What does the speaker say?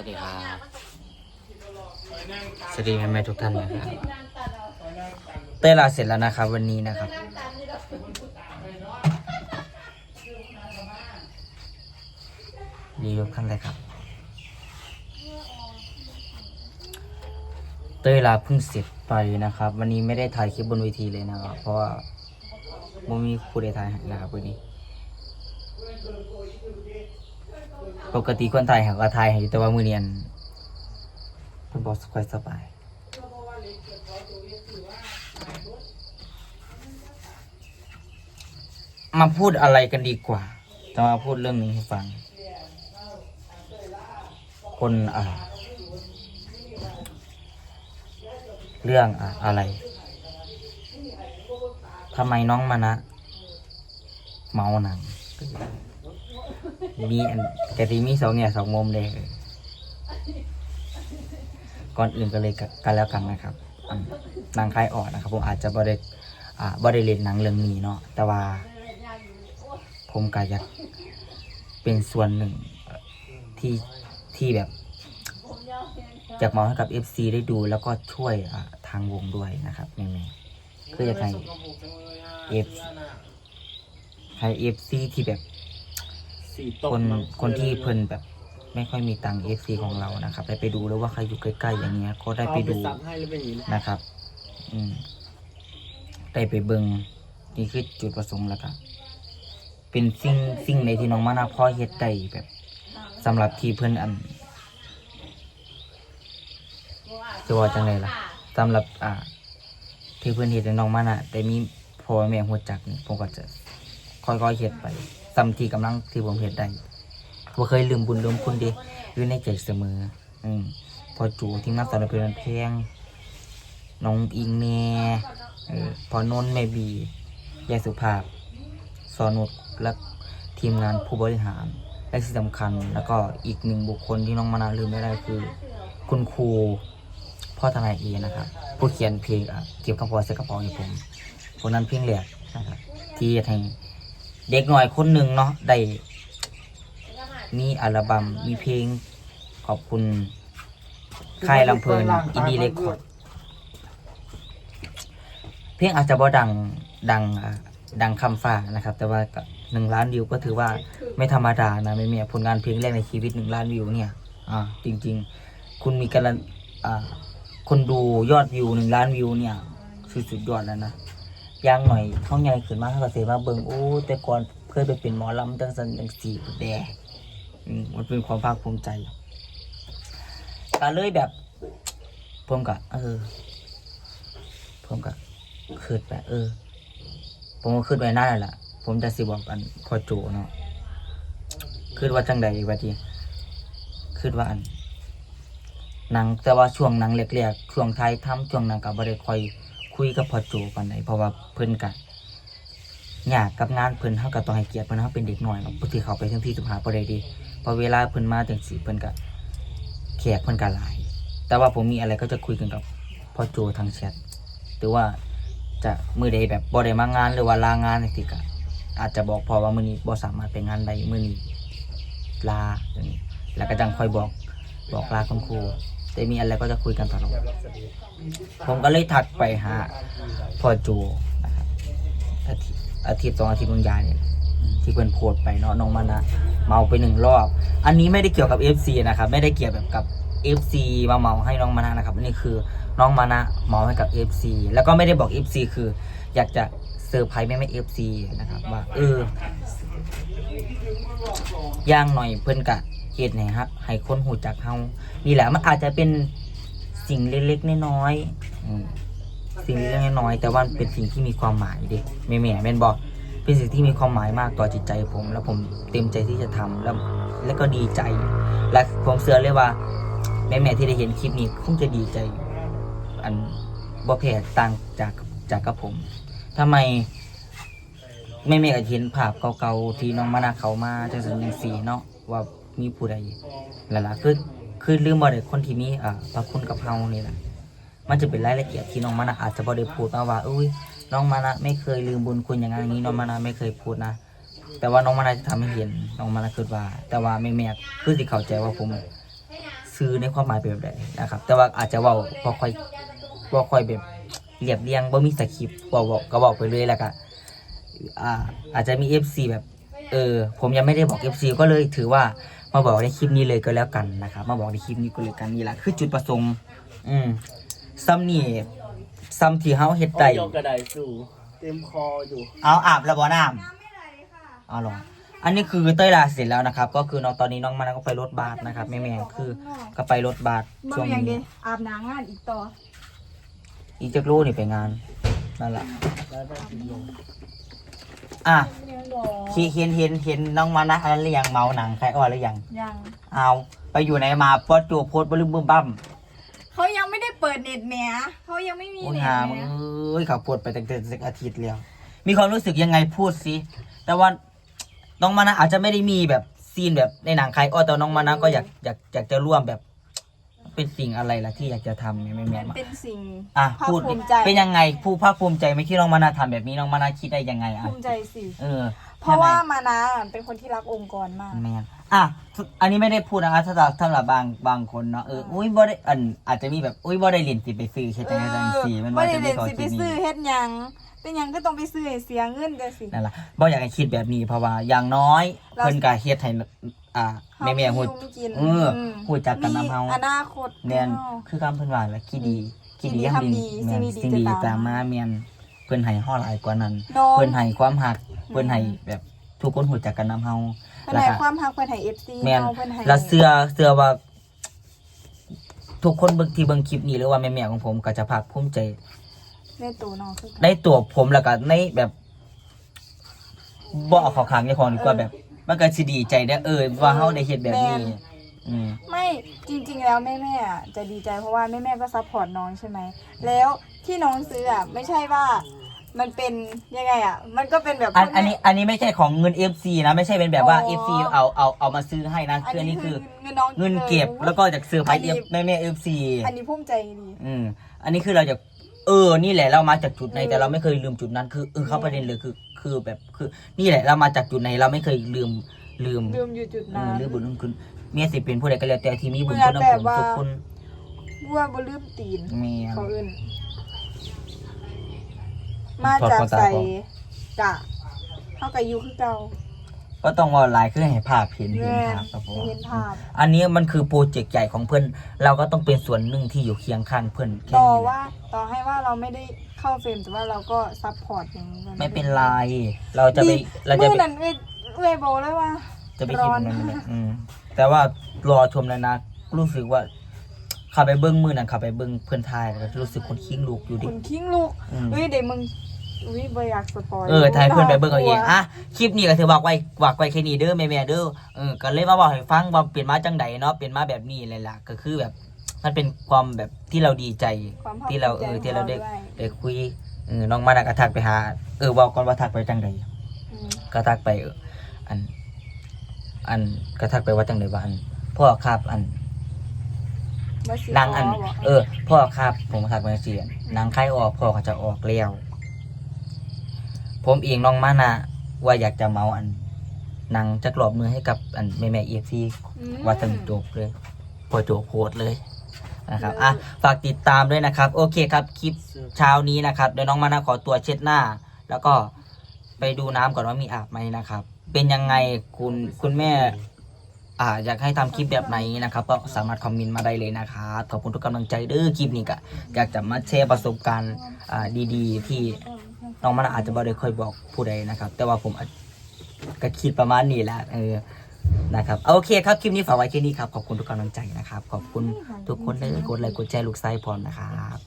วัสดีครับ สวัสดีแม่ๆทุกท่านนะครับเต้ลาเสร็จแล้วนะครับ วันนี้นะครับ ดีทุกท่านเลยครับ เต้ลาเพิ่งเสร็จไปนะครับ วันนี้ไม่ได้ถ่ายคลิปบนเวทีเลยนะครับ เพราะว่าไม่มีครูได้ถ่ายห้นะครับวันนี้ ปกติคนไทยเขาก็ไทยให้อยู่แต่ว่ามือเนียนเพิ่นบอกสบายสบายมาพูดอะไรกันดีกว่าจะมาพูดเรื่องนี้ให้ฟัง คนอ่า เรื่องอะอะไรทำไมน้องมานะ เมาหนัง มีอันกะทิมีสองเนี่ยสองมุมเลยก่อนอื่นก็เลยกันแล้วกันนะครับหนางคลายออกนะครับ ผมอาจจะบริอ่าบริเลนหนังเรื่องนี้เนาะแต่ว่า ผมก็อยากเป็นส่วนหนึ่งที่ที่แบบอยากมองให้กับ FC ได้ดูแล้วก็ช่วยทางวงด้วยนะครับแม่ๆคืออยากให้ F ให้ FC ที่แบบ คนคนที่เพิ่นแบบ ไม่ค่อยมีตังค์เอฟซีของเรานะครับได้ไปดูแล้วว่าใครอยู่ใกล้ๆอย่างเงี้ยก็ได้ไปดูซับให้หรือเป็นอย่างนี้นะครับ อืมได้ไปเบิงนี่คือจุดประสงค์แล้วก็เป็นสิ่งสิ่งในที่น้องมานาพ่อเฮ็ดได้แบบสำหรับที่เพิ่นอันจะว่าจังไดล่ะสำหรับอ่า ที่เพิ่นเฮ็ดให้น้องมานะแต่มีพ่อแม่ฮู้จักนี่ผมก็จะค่อยๆเฮ็ดไป ซ้ำที่กำลังที่ผมเฮ็ดได้บ่เคยลืมบุญลืมคุณดิอยู่ในใจเสมอ อืมพอจูที่มาสอนเป็นเพลงน้องอิงแน่เออพอนนท์แม่บียายสุภาพ สอนุชและทีมงานผู้บริหาร และที่สำคัญ แล้วก็อีกหนึ่งบุคคลที่น้องมานาลืมไม่ได้คือ คุณครูพ่อทนายเอนะครับ ผู้เขียนเพลงเก็บกระเป๋าใส่กระเป๋าให้ผมคนนั้นเพียงแหลกนะครับที่ให้ เด็กหน่อยคนหนึ่งเนาะได้มีอัลบั้มมีเพลง ขอบคุณค่ายลำเพลินอินดี้เรคคอร์ดเพลงอาจจะบ่ดังดังดังคำฟ้านะครับ แต่ว่าหนึ่งล้านวิวก็ถือว่าไม่ธรรมดานะไม่มีผลงานเพลงแรกในชีวิตหนึ่งล้านวิวเนี่ยอ่าจริง ๆ คุณมีการอ่าคนดูยอดวิวหนึ่งล้านวิวเนี่ยสุดยอดแล้วนะ ย่างหน่อยเขาใหญ่ขึ้นมาเขาก็เสียมาเบิ่งโอ้แต่ก่อนเคยไปเป็นหมอลำจังสันจังสี่แดอืมมันเป็นความภาคภูมิใจก็เลยแบบผมก็เออผมก็คืดไปเออ ผมก็คืดไปนั่นแหละผมจะสิบอกกันพอโจเนาะคืดว่าจังใดวะทีคืดว่าอันหนังแต่ว่าช่วงหนังแรกๆช่วงไทยทำช่วงหนังกับ่ได้ค่อย คุยกับพ่อโจปานใดเพราะว่าเพิ่นกะยากกับงานเพิ่นเฮาก็ต้องให้เกียรติเพิ่นเฮาเป็นเด็กน้อยเนาะปกติเขาไปถึงที่สุภาบ่ได้ดีเพอเวลาเพิ่นมาจังซี่เพิ่นก็แขกเพิ่นก็หลาย แต่ว่าผมมีอะไรก็จะคุยกันกับพ่อโจทางแชทหรือว่าจะมื้อใดแบบบ่ได้มางานหรือว่าลางานจังซี่ก็อาจจะบอกพ่อว่ามื้อนี้บ่สามารถไปงานใดมื้อนี้ลาอย่างนี้แล้วก็จังค่อยบอกบอกลาคุณครู แต่มีอะไรก็จะคุยกันตลอดผมก็เลยทักไปหาพ่อโจนะครับอาทิตย์อาทิตย์สองอาทิตย์บางยายเนี่ยอืมที่เพิ่นโพสต์ไปเนาะน้องมานะเมาไปหนึ่งรอบ อันนี้ไม่ได้เกี่ยวกับ FC นะครับ ไม่ได้เกี่ยวแบบกับ FC มาเมาให้น้องมานะนะครับนนี้คือน้องมานะเมาให้กับ FC แล้วก็ไม่ได้บอก FC คือ อยากจะเซอร์ไพรส์แม่แม่ FC นะครับว่าเออย่างหน่อยเพิ่อนกะเฮ็ดให้ฮักให้คนหูจักเฮานี่แหละมันอาจจะเป็นสิ่งเล็กๆน้อยๆสิ่งเล็กๆน้อยๆแต่ว่าเป็นสิ่งที่มีความหมายเด้แม่แม่แม่นบอกเป็นสิ่งที่มีความหมายมากต่อจิตใจผม แล้วผมเต็มใจที่จะทำแล้ว แล้วก็ดีใจ และผมเชื่อเลยว่า แม่แม่ที่ได้เห็นคลิปนี้คงจะดีใจอยู่อันบ่แพ้ต่างจากจากกับผมทำไมแม่แม่ก็เห็นภาพเก่าๆที่น้องมานาเขามาจังสันจังสีเนาะว่ามีผู้ใดแล้วล่ะคือคือลืมบ่ได้คนที่มีอ่าพระคุณกับเฮานี่แหละมันจะเป็นรายละเอียดที่น้องมานะอาจจะบ่ได้พูดมาว่าอุ้ยน้องมานะไม่เคยลืมบุญคุณอย่างนั้นนี้น้องมานะไม่เคยพูดนะ แต่ว่าน้องมานะจะทำให้เห็นน้องมานะคิดว่า แต่ว่าแม่แม่คือสิเข้าใจว่าผม ซื้อในความหมายเป็นแบบใดนะครับ แต่ว่าอาจจะเว้าบ่ค่อยบ่ค่อยแบบเรียบเรียงบ่มีสคริปต์เว้าเว้าก็เว้าไปเลยแล้วก็อ่าอาจจะมี FC แบบเออผมยังไม่ได้บอก FC ก็เลยถือว่ามาบอกในคลิปนี้เลยก็แล้วกันนะครับ มาบอกในคลิปนี้ก็เลยกันนี่แหละคือจุดประสงค์ อืมซ้ำนี่ซ้ำที่เฮาเฮ็ดโอ้ได้ยกระไดสู่ เต็มคออยู่ เอาอาบแล้วบ่น้ำเอาหรอ อันนี้คือเต้ยลาเสร็จแล้วนะครับ ก็คือน้องตอนนี้น้องมันก็ไปรถบัสนะครับแม่แม่ๆคือ ก็ไปรถบัสบ่ช่วงมีอย่างเดีนี้อาบน้ำงานอีกต่ออีกจักรู้นี่ไปงานนั่นแหละแล้วต้องกินลงอะยังรอที่เห็นเห็นเห็นน้องมานะอะไรหรือยังเมาหนังใครอ่อนหรือยังยังเอาไปอยู่ไหนมาโพสต์จูโพสต์บลึมบึมบั้มเขายังไม่ได้เปิดเน็ตแหมเขายังไม่มีโอ้ยเน็ตหาแหมึมงเอ้ยเขาโพสต์ไปตั้งแต่สักอาทิตย์แล้วมีความรู้สึกยังไงพูดสิแต่ว่า น้องมานะอาจจะไม่ได้มีแบบซีนแบบในหนังใครอ้อแต่น้องมานะก็อยากอยากอยากจะร่วมแบบ เป็นสิ่งอะไรล่ะที่อยากจะทำเนี่ยแม่แม่มันเป็นสิ่งอะภาคพูดภูมิใจเป็นยังไงผู้ภาคภูมิใจไหม่ที่น้องมานาทำแบบนี้น้องมานาคิดได้ยังไงอะภูมิใจสิ เออเพราะว่ามานะเป็นคนที่รักองค์กรมาก แม่น อะอันนี้ไม่ได้พูดนะคะถ้าเราถ้าเราบางบางคนเนาะเอออุ้ยบ่ได้อันอาจจะมีแบบอุ้ยบ่ได้เรียนสิไปซื้อเฮ็ดจังไดจังซี่มันไม่ว่าได้จะเรีมียนขอสิไปคิดซื้อนี่เฮ็ดหยังเป็นหยังก็ต้องไปซื้อให้เสียเงินกันสินั่นล่ะบ่อยากให้คิดแบบนี้เพราะว่าอย่างน้อยเรา เพิ่นก็เฮ็ดให้อ่าแม่แม่ๆฮู้ เฮามีอยู่มีกินเออฮู้จักกันนำเฮามีอนาคตแม่นเฮาคือคำเพิ่นว่าแหละคิดดีคิดดีคิดดียังดีทำดีแม่นสิ่สิ่งงดีดีจะตาม ตามมาแม่นเพิ่นให้เฮาหลายกว่านั้นน้อง เพิ่นให้ความหักเพิ่นให้แบบทุกคนหูจักกันนำเฮาเพิ่ นแล้วให้ก็ความรักเพิ่นให้ FC แม่นเฮาเพิ่นให้แล้วเสื้อเสื้อว่า ทุกคนเบิ่งที่เบิ่งคลิปนี้หรือว่าแม่ๆของผมก็จะภาคภูมิใจ ในตัวน้องคือกันในตัวผมแล้วก็ในแบบบ่เอาเขอขังในของดีกว่าแบบ มันก็สิดีใจได้อเออว่าเฮาได้เฮ็ดแบบนี้ อืม ไม่จริง ๆ แล้วแม่แม่ๆอะจะดีใจเพราะว่าแม่แม่ๆก็ซัพพอร์ตน้องใช่ไหมแล้วที่น้องซื้ออะไม่ใช่ว่า มันเป็นยังไงอะ มันก็เป็นแบบอันพ่แม่อันนี้อันนี้ไม่ใช่ของเงิน FC นะไม่ใช่เป็นแบบว่าอ๋อ FC เอาเอาเอามาซื้อให้นะคืออันนี้คือเงินน้องเงินเก็บแล้วก็จากซื้อไปอันนี้แม่แม่ FC อันนี้ภูมิใจดีอืมอันนี้คือเราจะเออ นี่แหละเรามาจากจุดไหนแต่เราไม่เคยลืมจุดนั้น คือเออเข้าประเด็นเลยคือคือแบบคือ นี่แหละเรามาจากจุดไหนเราไม่เคยลืมลืมลืมอยู่จุดเอนั้อนลืมบุญคุณเมียสิเป็นผู้ใดก็แล้วแต่ที่มีบุญเหมืคุอนณแบบน้ำผมว่าทุกคนบัวบ่ลืมตีนเมียเขาเอื่น มาจากใส่กะเท่ากับยูคือเก่า ก็ต้องว่าหลายคือให้ภาพเห็นเห็นแม่ภาพครับผมเห็นภาพ อันนี้มันคือโปรเจกต์ใหญ่ของเพื่อน เราก็ต้องเป็นส่วนหนึ่งที่อยู่เคียงข้างเพื่อนแค่ต่อนี้แหละว่าต่อให้ว่าเราไม่ได้เข้าเฟรมแต่ว่าเราก็ซัพพอร์ตอย่างนี้ไม่เป็นไร เราจะไปดีเราจะมื่อไปนั้นเอ้ยเอ้ยบอกเลยว่า จะไปร้คิดอนมันไม่ได้อืมแต่ว่ารอชมแล้วนะ รู้สึกว่า เขับไปเบิ้งมือนั่นเขับไปเบิ้งเพื่อนทายแล้วรู้สึกคนคิงลูกอยู่ดิ คนคิงลูกอืม เฮ้ยเด็กมึงอุ้ยบ่อยากสปอยเออทายเพื่อนไปเบิ้งเอาเองอะคลิปนี้ก็ถือบอกไว้ฝากไว้แค่นี้เด้อแม่แม่ๆเด้อเออก็เลยมาบอกให้ฟังว่าเปลี่ยนมาจังใดเนาะเปลี่ยนมาแบบนี้เลยล่ะก็คือแบบมันเป็นความแบบที่เราดีใจความภคที่เราภูเอมิใจอที่เราได้ของด้วยได้คุยเออน้องมานะก็ทักไปหา เออบอกก่อนว่าทักไปจังใด อืมก็ทักไปเอออัน อันก็ทักไปว่าจังใดว่าอันพ่อครับอัน ว่าสินางอันขบกเออ พ่อครับ ผมทักไปเสียนางไข่ออกพ่อเขาจะออกแล้วผมเองน้องมานะว่าอยากจะเมาอันนางจะกรอบมือให้กับอันแม่แม่เอฟซีอืม ว่าถึงจบเลย พอจบโพสต์เลยนะครับอะฝากติดตามด้วยนะครับ โอเคครับคลิป เช้านี้นะครับเดี๋ยวน้องมานะขอตัวเช็ดหน้า แล้วก็ไปดูน้ำก่อนว่ามีอาบไหมนะครับ เป็นยังไงคุณคุณแม่ อ่าอยากให้ทำคลิปแบบไหนนะครับก็สามารถคอมเมนต์มาได้เลยนะครับขอบคุณทุกกำลังใจเด้อคลิปนี้ก็อยากจะมาแชร์ประสบการณ์อ่าดีๆ ที่น้องมานอาจจะบ่ได้เคยบอกผู้ใดนะครับ แต่ว่าผมก็คิดประมาณนี้แหละเออนะครับโอเคครับคลิปนี้ฝากไว้แค่นี้ครับขอบคุณทุกกำลังใจนะครับ ขอบคุณทุกคนเลยกดไลค์กดแชร์ลูกไส้พรนะครับ